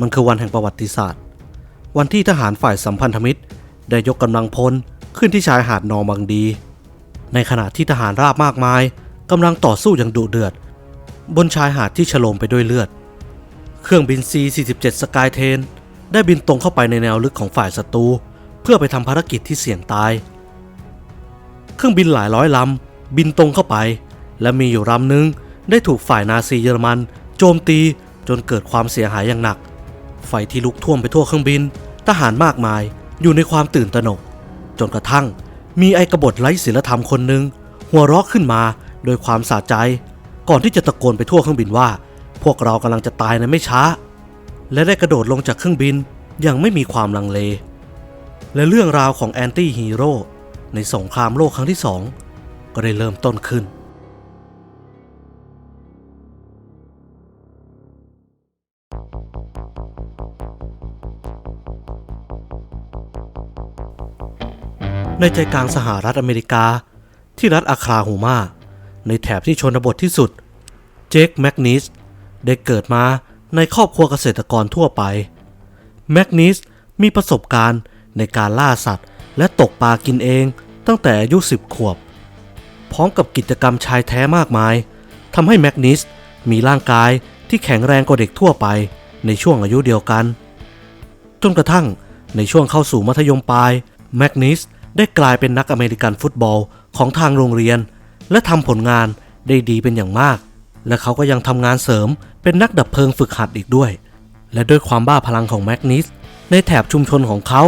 มันคือวันแห่งประวัติศาสตร์ วันที่ทหารฝ่ายสัมพันธมิตร ได้ยกกำลังพลขึ้นที่ชายหาดนอร์มังดี ในขณะที่ทหารราบมากมายกำลังต่อสู้อย่างดุเดือด บนชายหาดที่ฉโลมไปด้วยเลือด เครื่องบิน C-47 สกายเทนได้บินตรงเข้าไปในแนวลึกของฝ่ายศัตรูเพื่อไปทำภารกิจที่เสี่ยงตาย เครื่องบินหลายร้อยลำบินตรงเข้าไป และมีอยู่ลำหนึ่งได้ถูกฝ่ายนาซีเยอรมัน โจมตีจนเกิดความเสียหายอย่างหนัก ไฟที่ลุกท่วมไปทั่วเครื่องบิน ทหารมากมายอยู่ในความตื่นตระหนก จนกระทั่งมีไอกบฏไร้ศีลธรรมคนหนึ่งหัวเราะขึ้นมาโดยความสะใจ ก่อนที่จะตะโกนไปทั่วเครื่องบินว่า พวกเรากำลังจะตายในไม่ช้า และได้กระโดดลงจากเครื่องบินอย่างไม่มีความลังเล และเรื่องราวของแอนตี้ฮีโร่ในสงครามโลกครั้งที่สองก็ได้เริ่มต้นขึ้น ในใจกลางสหรัฐอเมริกา ที่รัฐอาคลาโฮมาในแถบที่ชนบทที่สุด เจคแมกนิสได้เกิดมาในครอบครัวเกษตรกรทั่วไป แมกนิสมีประสบการณ์ในการล่าสัตว์ และตกปลากินเองตั้งแต่อายุ10 ขวบ พร้อมกับกิจกรรมชายแท้มากมายทำให้แมกนิสมีร่างกายที่แข็งแรงกว่าเด็กทั่วไปในช่วงอายุเดียวกัน จนกระทั่งในช่วงเข้าสู่มัธยมปลายแมกนิส ได้กลายเป็นนักอเมริกันฟุตบอลของทางโรงเรียน และทำผลงานได้ดีเป็นอย่างมาก และเขาก็ยังทำงานเสริมเป็นนักดับเพลิงฝึกหัดอีกด้วย และด้วยความบ้าพลังของแมกนิสในแถบชุมชนของเขา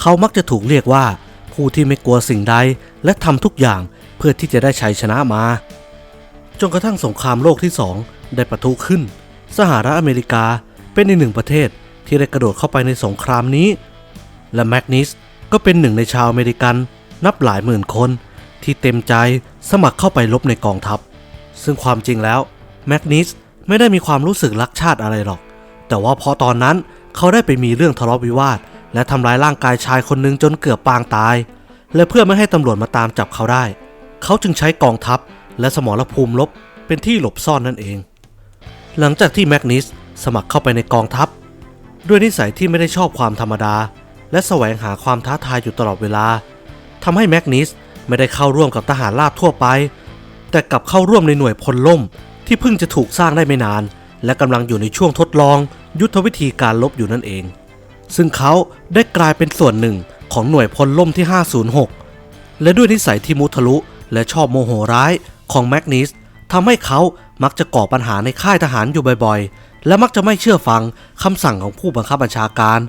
เขามักจะถูกเรียกว่า ผู้ที่ไม่กลัวสิ่งใด และทำทุกอย่างเพื่อที่จะได้ชัยชนะมา จนกระทั่งสงครามโลกที่สองได้ปะทุขึ้น สหรัฐอเมริกาเป็นอีกหนึ่งประเทศที่ได้กระโดดเข้าไปในสงครามนี้ และแมกนิส ก็เป็นหนึ่งในชาวอเมริกัน นับหลายหมื่นคน ที่เต็มใจสมัครเข้าไปรบในกองทัพ ซึ่งความจริงแล้วแมกนิสไม่ได้มีความรู้สึกรักชาติอะไรหรอก แต่ว่าพอตอนนั้นเขาได้ไปมีเรื่องทะเลาะวิวาท และทำร้ายร่างกายชายคนหนึ่งจนเกือบปางตาย และเพื่อไม่ให้ตำรวจมาตามจับเขาได้ เขาจึงใช้กองทัพ และสมรภูมิรบเป็นที่หลบซ่อนนั่นเอง หลังจากที่แมกนิสสมัครเข้าไปในกองทัพ ด้วยนิสัยที่ไม่ได้ชอบความธรรมดา และแสวงหาความท้าทายอยู่ตลอดเวลาทำให้แมกนิสไม่ได้เข้าร่วมกับทหารราบทั่วไป แต่กลับเข้าร่วมในหน่วยพลล่ม ที่เพิ่งจะถูกสร้างได้ไม่นาน และกำลังอยู่ในช่วงทดลอง ยุทธวิธีการลบอยู่นั่นเอง ซึ่งเขาได้กลายเป็นส่วนหนึ่งของหน่วยพลล่มที่ 506 และด้วยนิสัยที่มุทะลุและชอบโมโหร้ายของแมกนิสทำให้เขามักจะก่อปัญหาในค่ายทหารอยู่บ่อยๆ และมักจะไม่เชื่อฟังคำสั่งของผู้บังคับบัญชาการ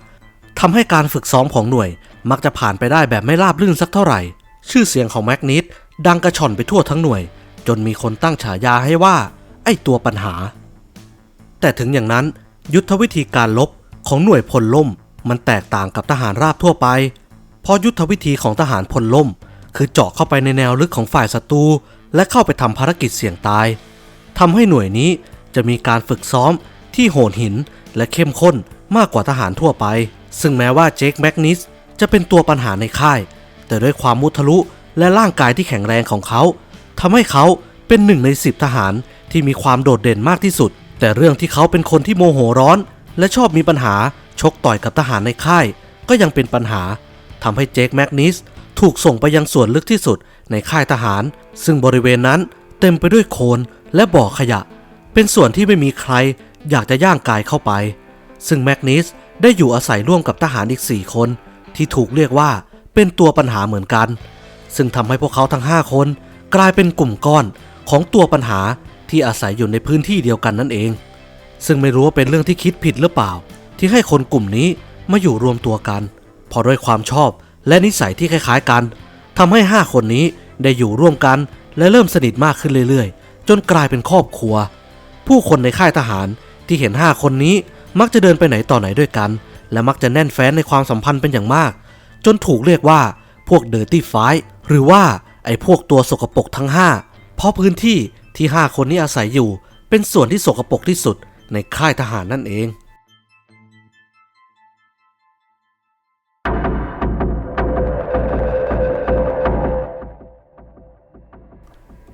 ทำให้การฝึกซ้อมของหน่วย มักจะผ่านไปได้แบบไม่ราบรื่นสักเท่าไหร่ ชื่อเสียงของแมกนิสดังกระชอนไปทั่วทั้งหน่วย จนมีคนตั้งฉายาให้ว่า ไอ้ตัวปัญหา แต่ถึงอย่างนั้น ยุทธวิธีการลบของหน่วยพลล่ม มันแตกต่างกับทหารราบทั่วไป เพราะยุทธวิธีของทหารพลล่ม คือเจาะเข้าไปในแนวลึกของฝ่ายศัตรูและเข้าไปทำภารกิจเสี่ยงตาย ทำให้หน่วยนี้จะมีการฝึกซ้อมที่โหดหินและเข้มข้นมากกว่าทหารทั่วไป ซึ่งแม้ว่าเจคแมกนิสจะเป็นตัวปัญหาในค่าย แต่ด้วยความมุทะลุและร่างกายที่แข็งแรงของเขาทำให้เขาเป็นหนึ่งในสิบทหารที่มีความโดดเด่นมากที่สุด แต่เรื่องที่เขาเป็นคนที่โมโหร้อน และชอบมีปัญหาชกต่อยกับทหารในค่าย ก็ยังเป็นปัญหาทำให้เจคแมกนิสถูกส่งไปยังส่วนลึกที่สุดในค่ายทหาร ซึ่งบริเวณนั้นเต็มไปด้วยโคลนและบ่อขยะ เป็นส่วนที่ไม่มีใครอยากจะย่างกายเข้าไป ซึ่งแมกนิส ได้อยู่อาศัยร่วมกับทหารอีก 4 คน ที่ถูกเรียกว่าเป็นตัวปัญหาเหมือนกัน ซึ่งทำให้พวกเขาทั้ง 5 คน กลายเป็นกลุ่มก้อนของตัวปัญหาที่อาศัยอยู่ในพื้นที่เดียวกันนั่นเอง ซึ่งไม่รู้ว่าเป็นเรื่องที่คิดผิดหรือเปล่า ที่ให้คนกลุ่มนี้มาอยู่รวมตัวกันเพราะด้วยความชอบและนิสัยที่คล้ายๆกันทำให้ 5 คนนี้ได้อยู่ร่วมกันและเริ่มสนิทมากขึ้นเรื่อยๆ จนกลายเป็นครอบครัว ผู้คนในค่ายทหารที่เห็น 5 คนนี้ มักจะเดินไปไหนต่อไหนด้วยกัน และมักจะแน่นแฟ้นในความสัมพันธ์เป็นอย่างมาก จนถูกเรียกว่าพวกเดอร์ตี้ไฟหรือว่าไอ้พวกตัวสกปรกทั้ง 5 เพราะพื้นที่ที่ 5 คนนี้อาศัยอยู่ เป็นส่วนที่สกปรกที่สุดในค่ายทหารนั่นเอง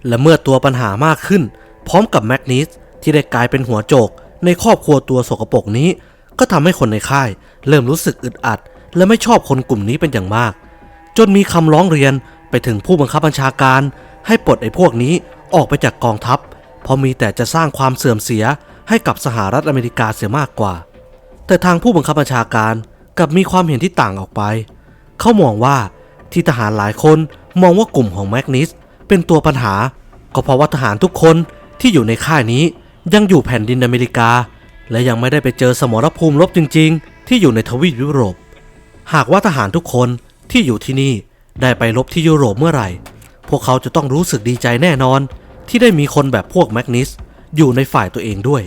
และเมื่อตัวปัญหามากขึ้น พร้อมกับแมกนิสที่ได้กลายเป็นหัวโจก ในครอบครัวตัวสกปรกนี้ ก็ทำให้คนในค่าย เริ่มรู้สึกอึดอัด และไม่ชอบคนกลุ่มนี้เป็นอย่างมาก จนมีคำร้องเรียนไปถึงผู้บังคับบัญชาการ ให้ปลดไอ้พวกนี้ออกไปจากกองทัพ เพราะมีแต่จะสร้างความเสื่อมเสียให้กับสหรัฐอเมริกาเสียมากกว่า แต่ทางผู้บังคับบัญชาการกลับมีความเห็นที่ต่างออกไป เขามองว่าที่ทหารหลายคนมองว่ากลุ่มของแมกนิสเป็นตัวปัญหา ก็เพราะว่าทหารทุกคนที่อยู่ในค่ายนี้ ยังอยู่แผ่นดินอเมริกา และยังไม่ได้ไปเจอสมรภูมิรบจริง ๆ ที่อยู่ในทวีปยุโรป หากว่าทหารทุกคนที่อยู่ที่นี่ได้ไปรบที่ยุโรปเมื่อไหร่ พวกเขาจะต้องรู้สึกดีใจแน่นอน ที่ได้มีคนแบบพวกแมกนิสอยู่ในฝ่ายตัวเองด้วย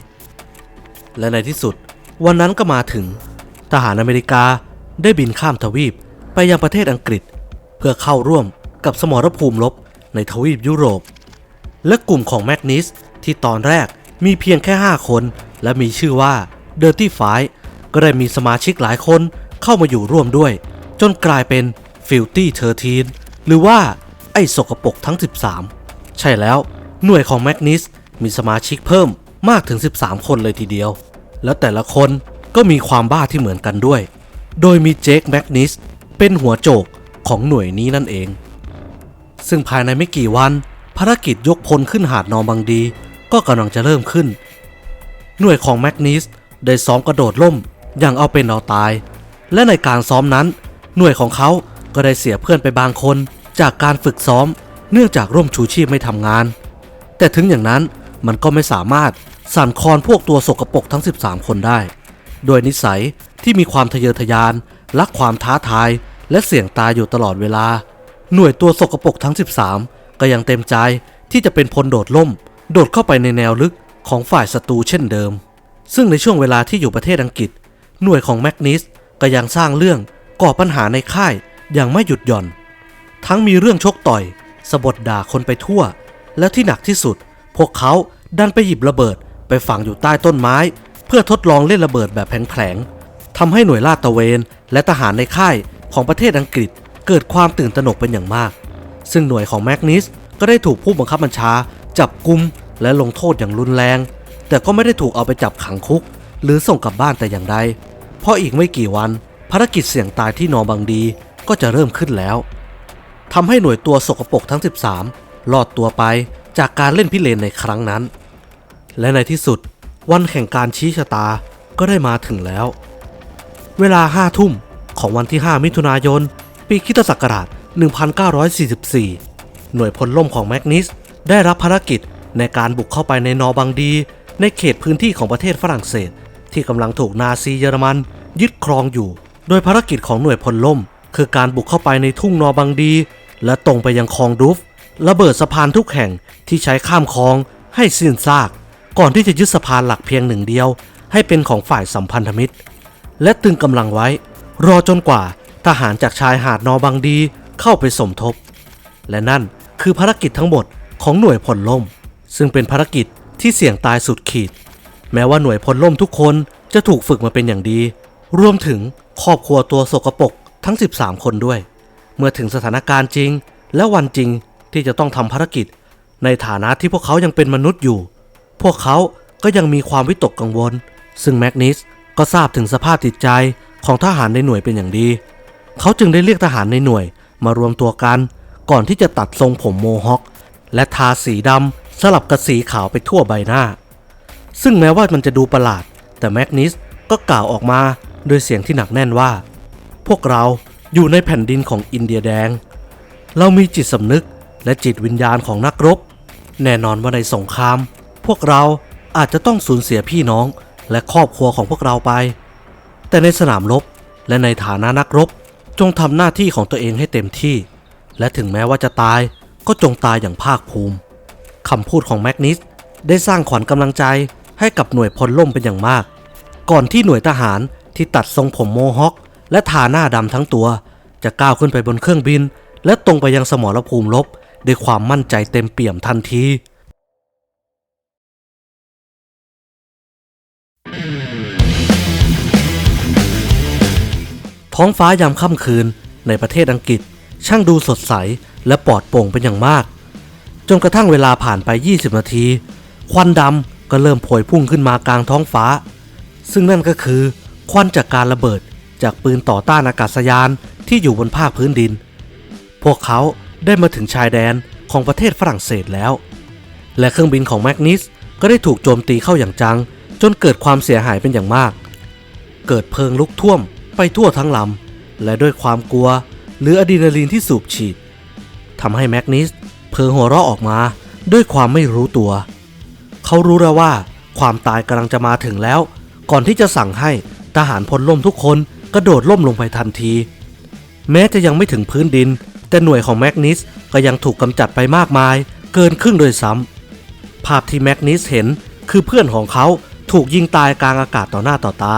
และในที่สุด วันนั้นก็มาถึง ทหารอเมริกาได้บินข้ามทวีปไปยังประเทศอังกฤษ เพื่อเข้าร่วมกับสมรภูมิรบในทวีปยุโรป และกลุ่มของแมกนิสที่ตอนแรก มีเพียงแค่ 5 คน และมีชื่อว่า Dirty f i ก็ได้มีสมาชิกหลายคนเข้ามาอยู่ร่วมด้วย จนกลายเป็น Filthy 13 หรือว่าไอ้สกปรกทั้ง 13 ใช่แล้วหน่วยของแมกนิสมีสมาชิกเพิ่มมากถึง 13 คนเลยทีเดียว แล้วแต่ละคนก็มีความบ้าที่เหมือนกันด้วย โดยมีเจคแมกนิสเป็นหัวโจกของหน่วยนี้นั่นเอง ซึ่งภายในไม่กี่วันภารกิจยกพลขึ้นหาดนอร์มังดี ก็กำลังจะเริ่มขึ้น หน่วยของแมกนิสได้ซ้อมกระโดดล่มอย่างเอาเป็นเอาตาย และในการซ้อมนั้น หน่วยของเขาก็ได้เสียเพื่อนไปบางคน จากการฝึกซ้อม เนื่องจากร่มชูชีพไม่ทำงาน แต่ถึงอย่างนั้นมันก็ไม่สามารถสั่นคลอนพวกตัวสกปรกทั้ง 13 คนได้ โดยนิสัยที่มีความทะเยอทะยาน รักความท้าทาย และเสี่ยงตายอยู่ตลอดเวลา หน่วยตัวสกปรกทั้ง 13 ก็ยังเต็มใจที่จะเป็นพลโดดล่ม โดดเข้าไปในแนวลึกของฝ่ายศัตรูเช่นเดิม ซึ่งในช่วงเวลาที่อยู่ประเทศอังกฤษ หน่วยของแมกนิสก็ยังสร้างเรื่องก่อปัญหาในค่ายอย่างไม่หยุดหย่อน ทั้งมีเรื่องชกต่อยสะบดด่าคนไปทั่ว แล้วที่หนักที่สุด พวกเขาดันไปหยิบระเบิดไปฝังอยู่ใต้ต้นไม้ เพื่อทดลองเล่นระเบิดแบบแผลงๆทำให้หน่วยลาดตระเวนและทหารในค่ายของประเทศอังกฤษเกิดความตื่นตระหนกเป็นอย่างมาก ซึ่งหน่วยของแมกนิสก็ได้ถูกผู้บังคับบัญชา จับกุมและลงโทษอย่างรุนแรง แต่ก็ไม่ได้ถูกเอาไปจับขังคุก หรือส่งกลับบ้านแต่อย่างใด เพราะอีกไม่กี่วันภารกิจเสี่ยงตายที่นอร์บังดีก็จะเริ่มขึ้นแล้วทำให้หน่วยตัวสกปรกทั้ง 13 รอดตัวไปจากการเล่นพิเรนในครั้งนั้น และในที่สุดวันแห่งการชี้ชะตาก็ได้มาถึงแล้ว เวลา5ทุ่มของวันที่ 5 มิถุนายน ปีคิตศักราช 1944 หน่วยพลล่มของแมกนิส ได้รับภารกิจในการบุกเข้าไปในนอบังดี ในเขตพื้นที่ของประเทศฝรั่งเศส ที่กำลังถูกนาซีเยอรมัน ยึดครองอยู่ โดยภารกิจของหน่วยพลล่ม คือการบุกเข้าไปในทุ่งนอบังดี และตรงไปยังคลองดูฟระเบิดสะพานทุกแห่งที่ใช้ข้ามคลองให้สิ้นซาก ก่อนที่จะยึดสะพานหลักเพียงหนึ่งเดียว ให้เป็นของฝ่ายสัมพันธมิตร และตึงกำลังไว้ รอจนกว่าทหารจากชายหาดนอบังดีเข้าไปสมทบ และนั่นคือภารกิจทั้งหมด ของหน่วยพลล่ม ซึ่งเป็นภารกิจที่เสี่ยงตายสุดขีด แม้ว่าหน่วยพลล่มทุกคนจะถูกฝึกมาเป็นอย่างดี รวมถึงครอบครัวตัวสกปรกทั้ง 13 คนด้วย เมื่อถึงสถานการณ์จริง และวันจริงที่จะต้องทำภารกิจ ในฐานะที่พวกเขายังเป็นมนุษย์อยู่ พวกเขาก็ยังมีความวิตกกังวล ซึ่งแมกนิสก็ทราบถึงสภาพจิตใจของทหารในหน่วยเป็นอย่างดี เขาจึงได้เรียกทหารในหน่วยมารวมตัวกัน ก่อนที่จะตัดทรงผมโมฮอค และทาสีดำสลับกับสีขาวไปทั่วใบหน้า ซึ่งแม้ว่ามันจะดูประหลาด แต่แมกนิสก็กล่าวออกมาโดยเสียงที่หนักแน่นว่า พวกเราอยู่ในแผ่นดินของอินเดียแดง เรามีจิตสำนึกและจิตวิญญาณของนักรบ แน่นอนว่าในสงคราม พวกเราอาจจะต้องสูญเสียพี่น้องและครอบครัวของพวกเราไป แต่ในสนามรบและในฐานะนักรบ จงทำหน้าที่ของตัวเองให้เต็มที่ และถึงแม้ว่าจะตาย ก็จงตายอย่างภาคภูมิคำพูดของแมกนิสได้สร้างขวัญกำลังใจให้กับหน่วยพลล่มเป็นอย่างมาก ก่อนที่หน่วยทหารที่ตัดทรงผมโมฮอคและทาหน้าดำทั้งตัว จะก้าวขึ้นไปบนเครื่องบิน และตรงไปยังสมรภูมิรบด้วยความมั่นใจเต็มเปี่ยมทันทีท้องฟ้ายามค่ำคืนในประเทศอังกฤษ ช่างดูสดใส และปลอดโปร่งเป็นอย่างมาก จนกระทั่งเวลาผ่านไป 20 นาที ควันดำก็เริ่มโผยพุ่งขึ้นมากลางท้องฟ้า ซึ่งนั่นก็คือ ควันจากการระเบิดจากปืนต่อต้านอากาศยานที่อยู่บนภาคพื้นดิน พวกเขาได้มาถึงชายแดนของประเทศฝรั่งเศสแล้ว และเครื่องบินของแมกนิสก็ได้ถูกโจมตีเข้าอย่างจัง จนเกิดความเสียหายเป็นอย่างมาก เกิดเพลิงลุกท่วมไปทั่วทั้งลำและด้วยความกลัว หรืออะดรีนาลีนที่สูบฉีด ทำให้แมกนิสเพิงหัวเราะออกมาด้วยความไม่รู้ตัว เขารู้แล้วว่า ความตายกำลังจะมาถึงแล้ว ก่อนที่จะสั่งให้ทหารพลล่มทุกคนกระโดดล่มลงไปทันที แม้จะยังไม่ถึงพื้นดิน แต่หน่วยของแมกนิสก็ยังถูกกำจัดไปมากมาย เกินครึ่งโดยซ้ำภาพที่แมกนิสเห็นคือเพื่อนของเขาถูกยิงตายกลางอากาศต่อหน้าต่อตา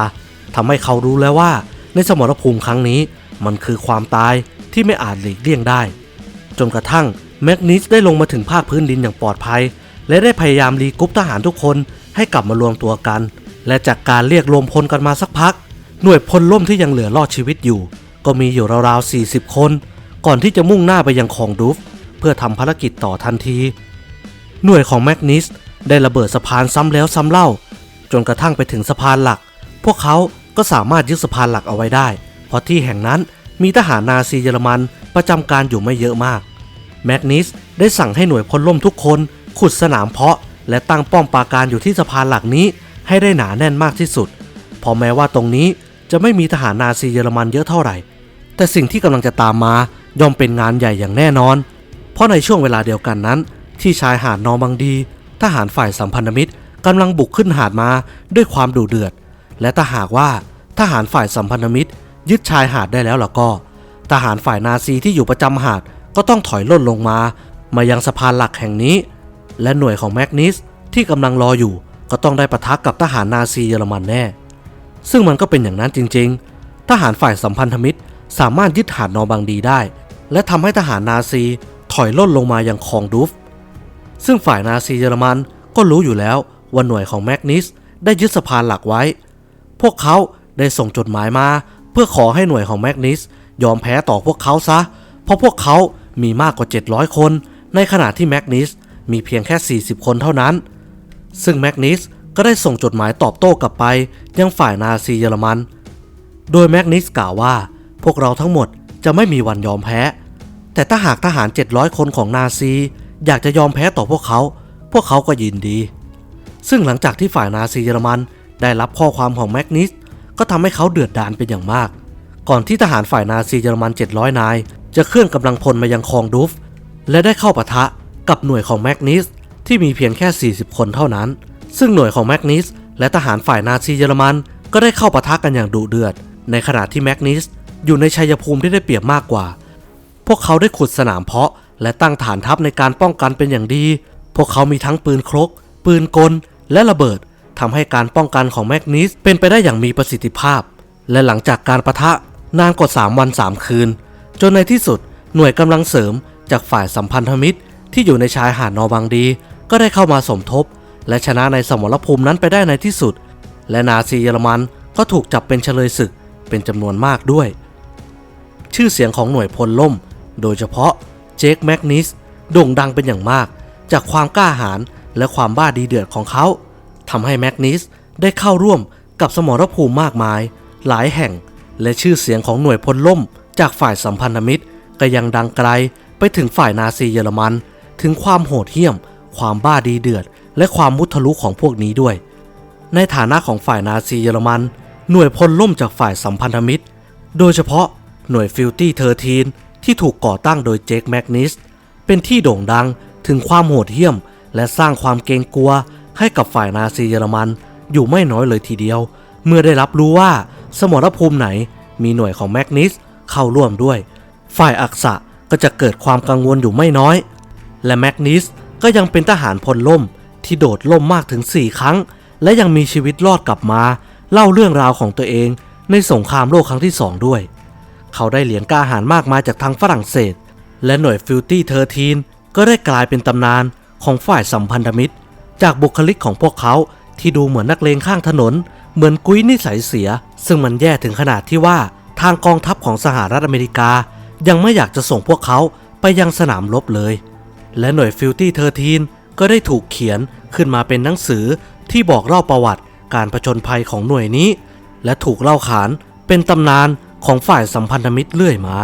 ทำให้เขารู้แล้วว่าในสมรภูมิครั้งนี้มันคือความตายที่ไม่อาจหลีกเลี่ยงได้ จนกระทั่งแมกนิสได้ลงมาถึงภาคพื้นดินอย่างปลอดภัย และได้พยายามรีกรุ๊ปทหารทุกคนให้กลับมารวมตัวกัน และจากการเรียกรวมพลกันมาสักพัก หน่วยพลล่มที่ยังเหลือรอดชีวิตอยู่ ก็มีอยู่ราวๆ 40 คน ก่อนที่จะมุ่งหน้าไปยังคลองดูฟ เพื่อทำภารกิจต่อทันที หน่วยของแมกนิสได้ระเบิดสะพานซ้ำแล้วซ้ำเล่า จนกระทั่งไปถึงสะพานหลัก พวกเขาก็สามารถยึดสะพานหลักเอาไว้ได้ เพราะที่แห่งนั้น มีทหารนาซีเยอรมันประจำการอยู่ไม่เยอะมาก แมกนิสได้สั่งให้หน่วยพลล่มทุกคน ขุดสนามเพาะ และตั้งป้อมปราการอยู่ที่สะพานหลักนี้ให้ได้หนาแน่นมากที่สุดเพอแม้ว่าตรงนี้จะไม่มีทหารนาซีเยอรมันเยอะเท่าไหร่ แต่สิ่งที่กำลังจะตามมาย่อมเป็นงานใหญ่อย่างแน่นอน เพราะในช่วงเวลาเดียวกันนั้น ที่ชายหาดนอร์มังดี ทหารฝ่ายสัมพันธมิตรกำลังบุกขึ้นหาดมาด้วยความดุเดือด และถ้าหากว่าทหารฝ่ายสัมพันธมิตร ยึดชายหาดได้แล้วล่ะก็ ทหารฝ่ายนาซีที่อยู่ประจำหาดก็ต้องถอยล่นลงมา มายังสะพานหลักแห่งนี้ และหน่วยของแมกนิสที่กำลังรออยู่ ก็ต้องได้ปะทะกับทหารนาซีเยอรมันแน่ ซึ่งมันก็เป็นอย่างนั้นจริง ๆ ทหารฝ่ายสัมพันธมิตรสามารถยึดหาดนอร์บังดีได้ และทำให้ทหารนาซีถอยล่นลงมายังคลองดูฟ ซึ่งฝ่ายนาซีเยอรมันก็รู้อยู่แล้วว่าหน่วยของแมกนิสได้ยึดสะพานหลักไว้ พวกเขาได้ส่งจดหมายมา พื่อขอให้หน่วยของแมกนิสยอมแพ้ต่อพวกเขาซะ เพราะพวกเขามีมากกว่า 700 คน ในขณะที่แมกนิสมีเพียงแค่ 40 คนเท่านั้น ซึ่งแมกนิสก็ได้ส่งจดหมายตอบโต้กลับไป ยังฝ่ายนาซีเยอรมัน โดยแมกนิสกล่าวว่า พวกเราทั้งหมดจะไม่มีวันยอมแพ้ แต่ถ้าหากทหาร 700 คนของนาซี อยากจะยอมแพ้ต่อพวกเขา พวกเขาก็ยินดี ซึ่งหลังจากที่ฝ่ายนาซีเยอรมันได้รับข้อความของแมกนิส ก็ทำให้เขาเดือดดาลเป็นอย่างมาก ก่อนที่ทหารฝ่ายนาซีเยอรมัน 700 นาย จะเคลื่อนกำลังพลมายังคลองดูฟ และได้เข้าปะทะกับหน่วยของแมกนิสที่มีเพียงแค่ 40 คนเท่านั้น ซึ่งหน่วยของแมกนิสและทหารฝ่ายนาซีเยอรมันก็ได้เข้าปะทะกันอย่างดุเดือด ในขณะที่แมกนิสอยู่ในชัยภูมิที่ได้เปรียบมากกว่า พวกเขาได้ขุดสนามเพาะ และตั้งฐานทัพในการป้องกันเป็นอย่างดี พวกเขามีทั้งปืนครก ปืนกล และระเบิด ทำให้การป้องกันของแมกนิสเป็นไปได้อย่างมีประสิทธิภาพ และหลังจากการประทะนานกว่า 3 วัน 3 คืน จนในที่สุดหน่วยกำลังเสริมจากฝ่ายสัมพันธมิตร ที่อยู่ในชายหาดนอร์บังดี ก็ได้เข้ามาสมทบ และชนะในสมรภูมินั้นไปได้ในที่สุด และนาซีเยอรมันก็ถูกจับเป็นเฉลยศึกเป็นจำนวนมากด้วย ชื่อเสียงของหน่วยพลล่ม โดยเฉพาะเจคแมกนิสโด่งดังเป็นอย่างมาก จากความกล้าหาญและความบ้าดีเดือดของเขา ทำให้แมกนิสได้เข้าร่วมกับสมรภูมิมากมาย หลายแห่งและชื่อเสียงของหน่วยพลล่ม จากฝ่ายสัมพันธมิตร ก็ยังดังไกลไปถึงฝ่ายนาซีเยอรมัน ถึงความโหดเหี้ยม ความบ้าดีเดือด และความมุทะลุของพวกนี้ด้วย ในฐานะของฝ่ายนาซีเยอรมัน หน่วยพลล่มจากฝ่ายสัมพันธมิตร โดยเฉพาะหน่วยฟิลตี้เทอร์ทีนที่ถูกก่อตั้งโดยเจคแมกนิสเป็นที่โด่งดังถึงความโหดเหี้ยม และสร้างความเกรงกลัว ให้กับฝ่ายนาซีเยอรมันอยู่ไม่น้อยเลยทีเดียว เมื่อได้รับรู้ว่าสมรภูมิไหนมีหน่วยของแมกนิสเข้าร่วมด้วย ฝ่ายอักษะก็จะเกิดความกังวลอยู่ไม่น้อย และแมกนิสก็ยังเป็นทหารพลล่มที่โดดล่มมากถึง 4 ครั้ง และยังมีชีวิตรอดกลับมา เล่าเรื่องราวของตัวเองในสงครามโลกครั้งที่ 2 ด้วย เขาได้เหรียญกล้าหาญมากมายจากทางฝรั่งเศส และหน่วยฟิลตี้เทอร์ทีนก็ได้กลายเป็นตำนานของฝ่ายสัมพันธมิตร จากบุคลิกของพวกเขาที่ดูเหมือนนักเลงข้างถนน เหมือนกุ้ยนิสัยเสีย ซึ่งมันแย่ถึงขนาดที่ว่าทางกองทัพของสหรัฐอเมริกา ยังไม่อยากจะส่งพวกเขาไปยังสนามรบเลย และหน่วยฟิลตี้เทอร์ทีนก็ได้ถูกเขียนขึ้นมาเป็นหนังสือที่บอกเล่าประวัติการผจญภัยของหน่วยนี้ และถูกเล่าขานเป็นตำนานของฝ่ายสัมพันธมิตรเรื่อยมา